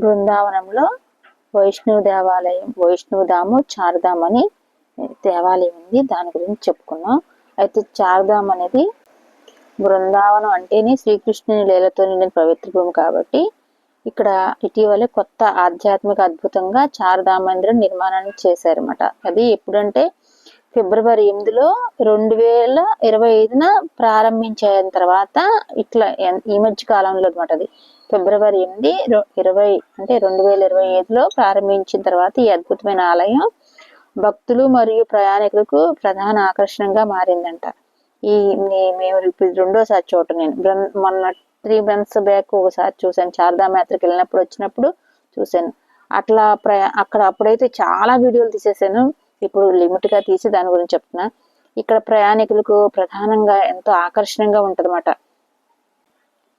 బృందావనంలో వైష్ణవ దేవాలయం వైష్ణవధాము చార్ధామ్ అని దేవాలయం ఉంది. దాని గురించి చెప్పుకున్నాం. అయితే చార్ధామ్ అనేది బృందావనం అంటేనే శ్రీకృష్ణుని లీలతో నిండిన పవిత్ర భూమి కాబట్టి ఇక్కడ ఇటీవలే కొత్త ఆధ్యాత్మిక అద్భుతంగా చార్ధామ్ మందిరం నిర్మాణాన్ని చేశారన్నమాట. అది ఎప్పుడంటే ఫిబ్రవరి ఎనిమిదిలో రెండు వేల ఇరవై ఐదున ప్రారంభించిన తర్వాత ఇట్లా ఈ మధ్య కాలంలో అనమాట అది. ఫిబ్రవరి ఎనిమిది ఇరవై అంటే రెండు వేల ఇరవై ఐదులో ప్రారంభించిన తర్వాత ఈ అద్భుతమైన ఆలయం భక్తులు మరియు ప్రయాణికులకు ప్రధాన ఆకర్షణగా మారిందంట. ఈ మేము ఇప్పుడు రెండోసారి చూడటం నేను. బ్రన్- మొన్న త్రీ మంత్స్ బ్యాక్ ఒకసారి చూశాను. శారదామ యాత్రకి వెళ్ళినప్పుడు వచ్చినప్పుడు చూశాను. అట్లా ప్రయా అక్కడ అప్పుడైతే చాలా వీడియోలు తీసేసాను. ఇప్పుడు లిమిట్గా తీసి దాని గురించి చెప్తున్నా. ఇక్కడ ప్రయాణికులకు ప్రధానంగా ఎంతో ఆకర్షణంగా ఉంటుందన్నమాట.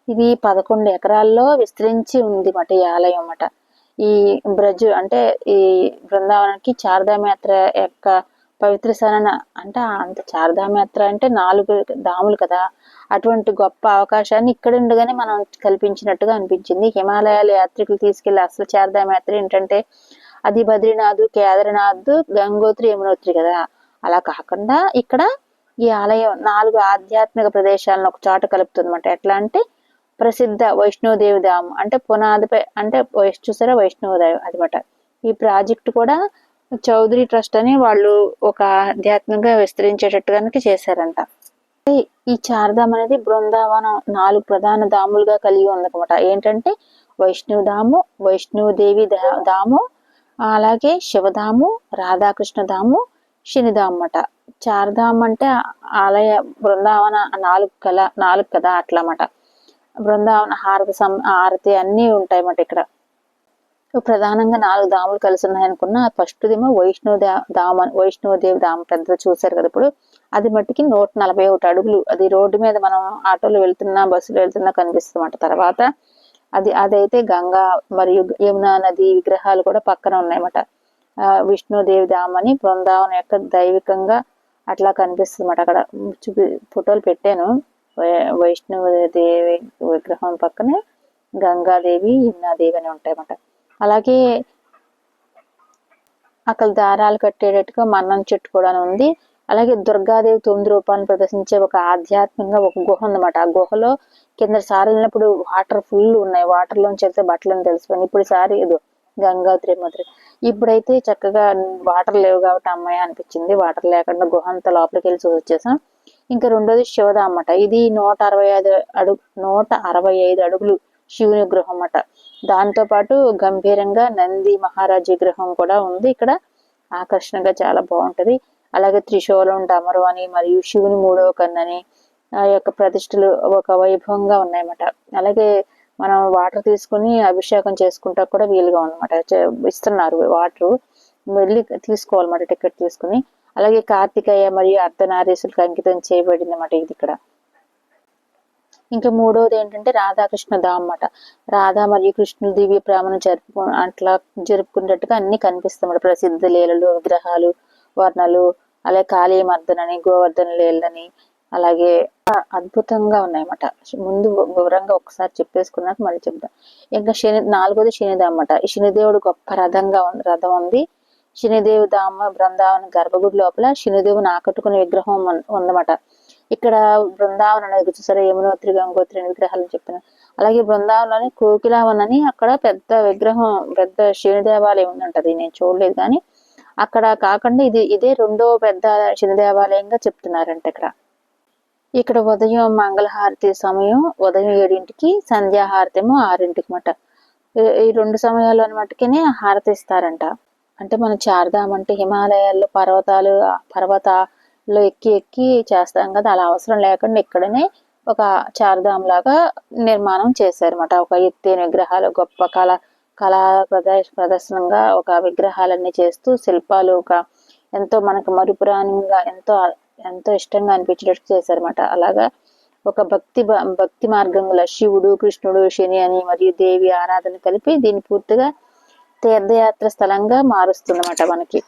ఇది పదకొండు ఎకరాల్లో విస్తరించి ఉంది మాట ఈ ఆలయం అన్నమాట. ఈ బ్రజ్ అంటే ఈ బృందావనానికి చార్ధామ యాత్ర యొక్క పవిత్ర సరణ అంటే అంత చార్ధామ యాత్ర అంటే నాలుగు ధాములు కదా. అటువంటి గొప్ప అవకాశాన్ని ఇక్కడ ఉండగానే మనం కల్పించినట్టుగా అనిపించింది. హిమాలయాల యాత్రికులు తీసుకెళ్ళే అసలు చార్ధామ యాత్ర ఏంటంటే అది బద్రీనాథ్ కేదార్నాథ్ గంగోత్రి యమునోత్రి కదా. అలా కాకుండా ఇక్కడ ఈ ఆలయం నాలుగు ఆధ్యాత్మిక ప్రదేశాలను ఒక చోట కలుపుతుంది ఎట్లా అంటే ప్రసిద్ధ వైష్ణోదేవి ధామ్. అంటే పునాదిపై అంటే చూసారా? వైష్ణోదేవి అనమాట ఈ ప్రాజెక్ట్ కూడా చౌదరి ట్రస్ట్ అని వాళ్ళు ఒక ఆధ్యాత్మికంగా విస్తరించేటట్టుగా చేశారంట. ఈ- ఈ చార్ధామ్ అనేది బృందావనం నాలుగు ప్రధాన ధాములుగా కలిగి ఉందన్నమాట. ఏంటంటే వైష్ణవ ధాము వైష్ణవదేవి ధాము అలాగే శివధాము రాధాకృష్ణ ధాము శనిధామ్ అన్నమాట. చార్ధామ్ అంటే ఆలయ బృందావన నాలుగు కల నాలుగు కదా అట్లా అన్నమాట. బృందావన హారతి సం హారతి అన్నీ ఉంటాయి అన్నమాట ఇక్కడ. ప్రధానంగా నాలుగు దాములు కలిసి ఉన్నాయనుకున్న ఫస్ట్ ఏమో వైష్ణవ దామ ధామ వైష్ణవదేవి దామ పెద్ద చూశారు కదా ఇప్పుడు. అది మట్టికి నూట నలభై ఒకటి అడుగులు. అది రోడ్డు మీద మనం ఆటోలో వెళ్తున్నా బస్సులో వెళ్తున్నా కనిపిస్తుంది తర్వాత అది అదైతే గంగా మరియు యమునా నది విగ్రహాలు కూడా పక్కన ఉన్నాయన్నమాట విష్ణుదేవి ధామ్ అని బృందావనం యొక్క దైవికంగా అట్లా కనిపిస్తుంది అక్కడ. చూపి ఫోటోలు పెట్టాను. వైష్ణవ దేవి విగ్రహం పక్కనే గంగాదేవి యమునాదేవి అని ఉంటాయన్నమాట. అలాగే అక్కడ దారాలు కట్టేటట్టుగా మన్నం చెట్టు కూడా ఉంది. అలాగే దుర్గాదేవి తొమ్మిది రూపాయలను ప్రదర్శించే ఒక ఆధ్యాత్మికంగా ఒక గుహ ఉందన్నమాట ఆ గుహలో కింద సారి వెళ్ళినప్పుడు వాటర్ ఫుల్ ఉన్నాయి. వాటర్లోంచి వెళ్తే బట్టలను తెలుసుకొని ఇప్పుడు సారి ఇది గంగాత్రి మధురి ఇప్పుడైతే చక్కగా వాటర్ లేవు కాబట్టి అమ్మాయి అనిపించింది. వాటర్ లేకుండా గుహ అంతా లోపలికి వెళ్ళి చూసి వచ్చేసాం. ఇంకా రెండోది శివద అన్నమాట. ఇది నూట అరవై ఐదు అడుగు నూట అరవై ఐదు అడుగులు శివుని గృహం అన్నమాట దాంతో పాటు గంభీరంగా నంది మహారాజు గృహం కూడా ఉంది. ఇక్కడ ఆకర్షణగా చాలా బాగుంటది. అలాగే త్రిశూలం డమరు అని మరియు శివుని మూడవ కన్నని ఆ యొక్క ప్రతిష్టలు ఒక వైభవంగా ఉన్నాయన్నమాట. అలాగే మనం వాటర్ తీసుకుని అభిషేకం చేసుకుంటా కూడా వీలుగా ఉందన్నమాట. ఇస్తున్నారు వాటర్. వెళ్ళి తీసుకోవాలన్నమాట టికెట్ తీసుకుని. అలాగే కార్తికేయ మరియు అర్ధనారీసులకు అంకితం చేయబడింది అన్నమాట ఇది ఇక్కడ. ఇంకా మూడవది ఏంటంటే రాధాకృష్ణ దా అన్నమాట. రాధా మరియు కృష్ణుల దివ్య ప్రేమను జరుపు అట్లా జరుపుకున్నట్టుగా అన్ని కనిపిస్తాయి ప్రసిద్ధ లీలలు విగ్రహాలు వర్ణలు అలాగే కాళీ మర్దనని గోవర్ధన లీలని అలాగే అద్భుతంగా ఉన్నాయన్నమాట. ముందు వివరంగా ఒకసారి చెప్పేసుకున్నాక మళ్ళీ చెప్దాం ఇంకా శని నాలుగోది శనిదేవ్ అన్నమాట. ఈ శనిదేవుడు గొప్ప రథంగా ఉంది రథం ఉంది. శనిదేవి ధామ బృందావన గర్భగుడి లోపల శనిదేవుని ఆకట్టుకునే విగ్రహం ఉందన్నమాట. ఇక్కడ బృందావనం అనేది చూసారా యమునోత్రి గంగోత్రి అనే విగ్రహాలు చెప్పిన అలాగే బృందావనంలోని కోకిలావన్ అని అక్కడ పెద్ద విగ్రహం పెద్ద శని దేవాలయం ఉందంటది నేను చూడలేదు కానీ అక్కడ కాకుండా ఇది ఇదే రెండో పెద్ద శని దేవాలయంగా చెప్తున్నారంట ఇక్కడ. ఇక్కడ ఉదయం మంగళహారతి సమయం ఉదయం ఏడింటికి సంధ్యాహారతి ఏమో ఆరింటికి మాట. ఈ రెండు సమయాల్లో మట్టుకనే హారతి ఇస్తారంట అంటే మనం చార్ధామ్ అంటే హిమాలయాల్లో పర్వతాలు పర్వతాల్లో ఎక్కి ఎక్కి చేస్తాం కదా. అలా అవసరం లేకుండా ఇక్కడనే ఒక చార్ధామ్ లాగా నిర్మాణం చేశారన్నమాట. ఒక ఎత్తైన విగ్రహాలు గొప్ప కళ కళా ప్రదర్శ ప్రదర్శనంగా ఒక విగ్రహాలన్నీ చేస్తూ శిల్పాలు ఒక ఎంతో మనకు మరుపురాణంగా ఎంతో ఎంతో ఇష్టంగా అనిపించేటట్టు చేశారన్నమాట. అలాగా ఒక భక్తి భ- భక్తి మార్గంలో శివుడు కృష్ణుడు శని అని మరియు దేవి ఆరాధన కలిపి దీన్ని పూర్తిగా తీర్థయాత్ర స్థలంగా మారుస్తుందన్నమాట మనకి.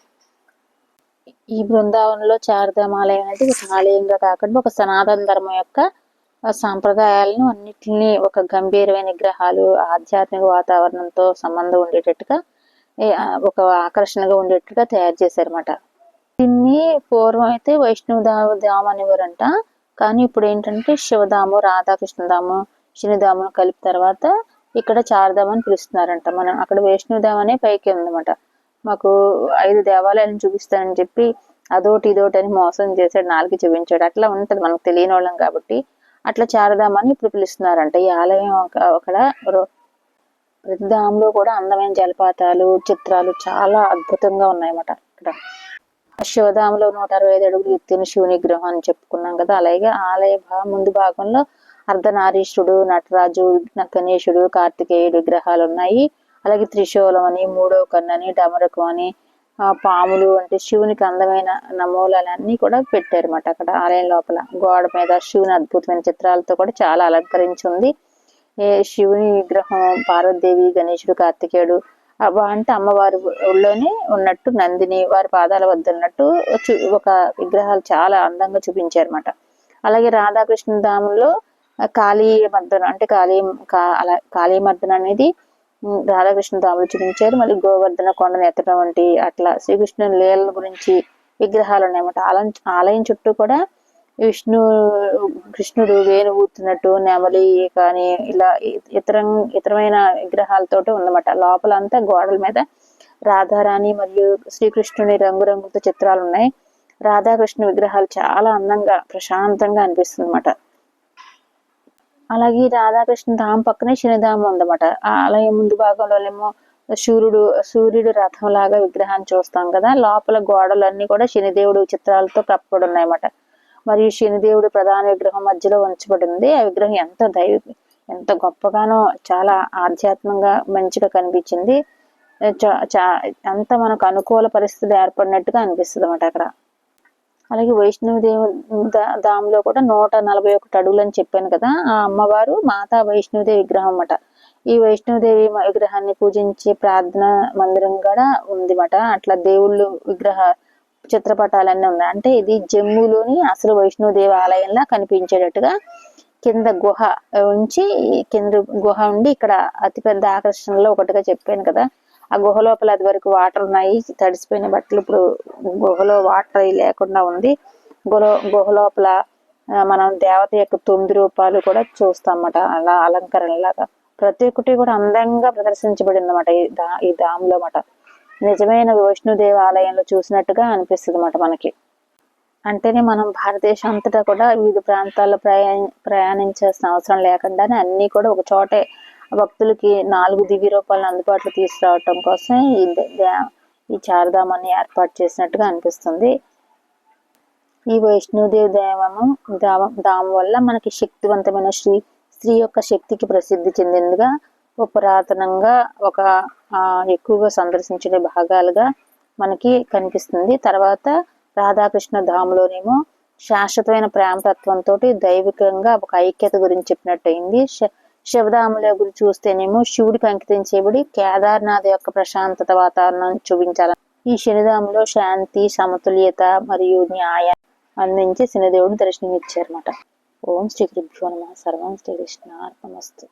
ఈ బృందావనంలో చారిధామాలయం అనేది ఒక ఆలయంగా కాకుండా ఒక సనాతన ధర్మం యొక్క సాంప్రదాయాలను అన్నిటిని ఒక గంభీరమైన విగ్రహాలు ఆధ్యాత్మిక వాతావరణంతో సంబంధం ఉండేటట్టుగా ఒక ఆకర్షణగా ఉండేట్టుగా తయారు చేశారన్నమాట. దీన్ని పూర్వం అయితే వైష్ణవ ధామ అనేవారంట. కానీ ఇప్పుడు ఏంటంటే శివధాము రాధాకృష్ణధాము శనిధామును కలిపి తర్వాత ఇక్కడ చారధామ అని పిలుస్తున్నారంట. మనం అక్కడ వైష్ణవధామ అనే పైకి ఉందన్నమాట. మాకు ఐదు దేవాలయాలను చూపిస్తానని చెప్పి అదోటి ఇదోటి అని మోసం చేశాడు నాలుగు చూపించాడు. అట్లా ఉంటది మనకు తెలియని వాళ్ళం కాబట్టి. అట్లా చారధామ అని ఇప్పుడు పిలుస్తున్నారంట. ఈ ఆలయం అక్కడ ప్రతి దాంలో కూడా అందమైన జలపాతాలు చిత్రాలు చాలా అద్భుతంగా ఉన్నాయన్నమాట ఇక్కడ శివధామలో నూట అరవై ఐదు అడుగులు ఎత్తిన శివుని విగ్రహం అని చెప్పుకున్నాం కదా. అలాగే ఆలయ భా- ముందు భాగంలో అర్ధనారీశ్వరుడు నటరాజు విఘ్న గణేశుడు కార్తికేయుడు విగ్రహాలు ఉన్నాయి అలాగే త్రిశూలం అని మూడో కన్నని డమరకం అని పాములు అంటే శివునికి అందమైన నమూనాలన్నీ కూడా పెట్టారన్నమాట అక్కడ ఆలయం లోపల. గోడ మీద శివుని అద్భుతమైన చిత్రాలతో కూడా చాలా అలంకరించి ఉంది ఏ శివుని విగ్రహం పార్వతీదేవి గణేశుడు కార్తికేయుడు అంటే అమ్మవారి ఊళ్ళోనే ఉన్నట్టు నందిని వారి పాదాల వద్ద ఉన్నట్టు ఒక విగ్రహాలు చాలా అందంగా చూపించారన్నమాట. అలాగే రాధాకృష్ణ ధామంలో కాళీ మర్దన అంటే కాళీ కా- అలా కాళీ మర్దన అనేది రాధాకృష్ణ దాములు చూపించారు. మళ్ళీ గోవర్ధన కొండను ఎత్తడం వంటి అట్లా శ్రీకృష్ణుని లీలల గురించి విగ్రహాలు ఉన్నాయన్నమాట. ఆలయం ఆలయం చుట్టూ కూడా విష్ణు కృష్ణుడు వేణు ఊతున్నట్టు నెమలి కానీ ఇలా ఇతరం ఇతర ఇతరమైన విగ్రహాలతోటి ఉందన్నమాట. లోపల అంతా గోడల మీద రాధారాణి మరియు శ్రీకృష్ణుని రంగురంగులతో చిత్రాలు ఉన్నాయి. రాధాకృష్ణ విగ్రహాలు చాలా అందంగా ప్రశాంతంగా అనిపిస్తుంది అన్నమాట అలాగే రాధాకృష్ణ ధామం పక్కనే శనిధామం ఉందన్నమాట. ఆ ఆలయం ముందు భాగంలోనేమో సూర్యుడు సూర్యుడు రథం లాగా విగ్రహాన్ని చూస్తాం కదా. లోపల గోడలన్నీ కూడా శనిదేవుడు చిత్రాలతో కప్పబడి ఉన్నాయన్నమాట. మరియు శనిదేవుడు ప్రధాన విగ్రహం మధ్యలో ఉంచబడి ఉంది ఆ విగ్రహం ఎంత దైవ ఎంత గొప్పగానో చాలా ఆధ్యాత్మికంగా మంచిగా కనిపించింది. చా- అంత మనకు అనుకూల పరిస్థితులు ఏర్పడినట్టుగా అనిపిస్తుంది అన్నమాట అక్కడ. అలాగే వైష్ణవదేవి దా- కూడా నూట నలభై ఒకటి అడుగులు అని చెప్పాను కదా ఆ అమ్మవారు మాతా వైష్ణవదేవి విగ్రహం అన్నమాట. ఈ వైష్ణవదేవి మ- విగ్రహాన్ని పూజించే ప్రార్థన మందిరం కూడా ఉందిమాట. అట్లా దేవుళ్ళు విగ్రహ చిత్రపటాలన్నీ ఉన్నాయి. అంటే ఇది జమ్మూలోని అసలు వైష్ణవదేవి ఆలయంలా కనిపించేటట్టుగా కింద గుహ ఉంచి కింద గుహ ఉండి ఇక్కడ అతిపెద్ద ఆకర్షణలో ఒకటిగా చెప్పాను కదా ఆ గుహ లోపల అది వరకు వాటర్ ఉన్నాయి. తడిసిపోయిన బట్టలు ఇప్పుడు గుహలో వాటర్ లేకుండా ఉంది. గుహ గుహ లోపల మనం దేవత యొక్క తొమ్మిది రూపాలు కూడా చూస్తాం అన్నమాట అలా అలంకరణలాగా. ప్రతి ఒక్కటి కూడా అందంగా ప్రదర్శించబడింది అన్నమాట ఈ దా ఈ ధామ్లో అన్నమాట. నిజమైన వైష్ణు ఆలయంలో చూసినట్టుగా అనిపిస్తుంది అన్నమాట మనకి. అంటేనే మనం భారతదేశం అంతటా కూడా వివిధ ప్రాంతాల్లో ప్రయా ప్రయాణించాల్సిన అవసరం లేకుండానే అన్ని కూడా ఒక చోటే భక్తులకి నాలుగు దివ్య రూపాలను అందుబాటులో తీసుకురావటం కోసం ఈ ద- ఈ చారధామాన్ని ఏర్పాటు చేసినట్టుగా అనిపిస్తుంది. ఈ వైష్ణోదేవి దేవము దామ దామం వల్ల మనకి శక్తివంతమైన శ్రీ స్త్రీ యొక్క శక్తికి ప్రసిద్ధి చెందిందిగా. ఒక పురాతనంగా ఒక ఎక్కువగా సందర్శించిన భాగాలుగా మనకి కనిపిస్తుంది. తర్వాత రాధాకృష్ణ ధాములోనేమో శాశ్వతమైన ప్రేమతత్వంతో దైవికంగా ఒక ఐక్యత గురించి చెప్పినట్టయింది. అయింది శివధాముల గురి చూస్తేనేమో శివుడికి అంకితం చేయబడి కేదార్నాథ్ యొక్క ప్రశాంతత వాతావరణం చూపించాలి. ఈ శనిధాములో శాంతి సమతుల్యత మరియు న్యాయ అందించి శనిదేవుడు దర్శనమిచ్చారన్నమాట. ఓం శ్రీ కృష్ణ సర్వం శ్రీ కృష్ణ అర్పణమస్తు